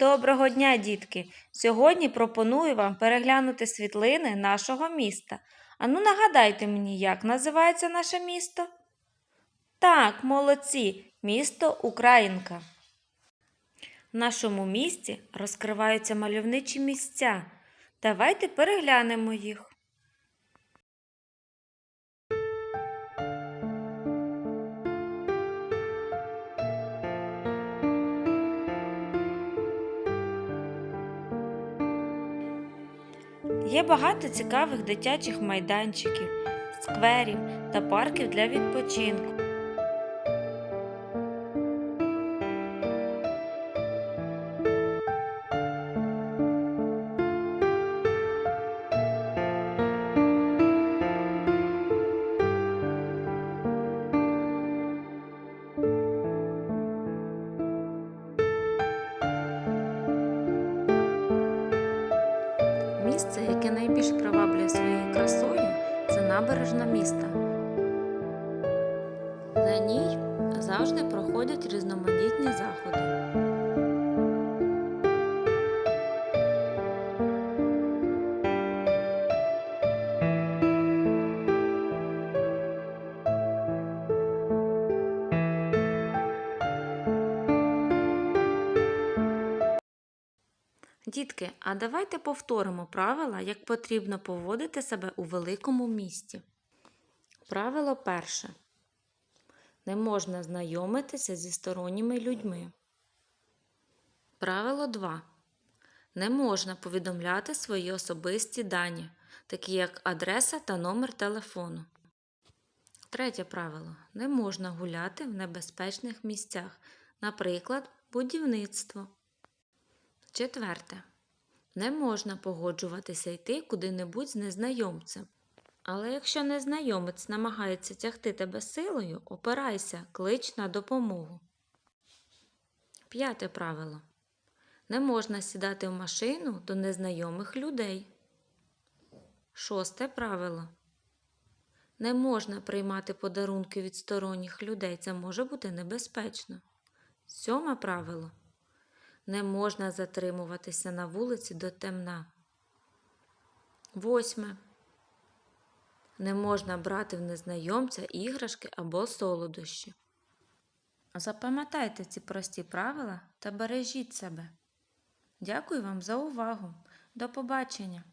Доброго дня, дітки! Сьогодні пропоную вам переглянути світлини нашого міста. Ану, нагадайте мені, як називається наше місто? Так, молодці, місто Українка. В нашому місті розкриваються мальовничі місця. Давайте переглянемо їх. Є багато цікавих дитячих майданчиків, скверів та парків для відпочинку. Місце, яке найбільш приваблює своєю красою, це набережна міста. На ній завжди проходять різноманітні заходи. Дітки, а давайте повторимо правила, як потрібно поводити себе у великому місті. Правило перше. Не можна знайомитися зі сторонніми людьми. Правило 2. Не можна повідомляти свої особисті дані, такі як адреса та номер телефону. Третє правило. Не можна гуляти в небезпечних місцях, наприклад, будівництво. Четверте. Не можна погоджуватися йти куди-небудь з незнайомцем. Але якщо незнайомець намагається тягти тебе силою, опирайся, клич на допомогу. П'яте правило. Не можна сідати в машину до незнайомих людей. Шосте правило. Не можна приймати подарунки від сторонніх людей. Це може бути небезпечно. Сьоме правило. Не можна затримуватися на вулиці до темна. Восьме. Не можна брати в незнайомця іграшки або солодощі. Запам'ятайте ці прості правила та бережіть себе. Дякую вам за увагу. До побачення!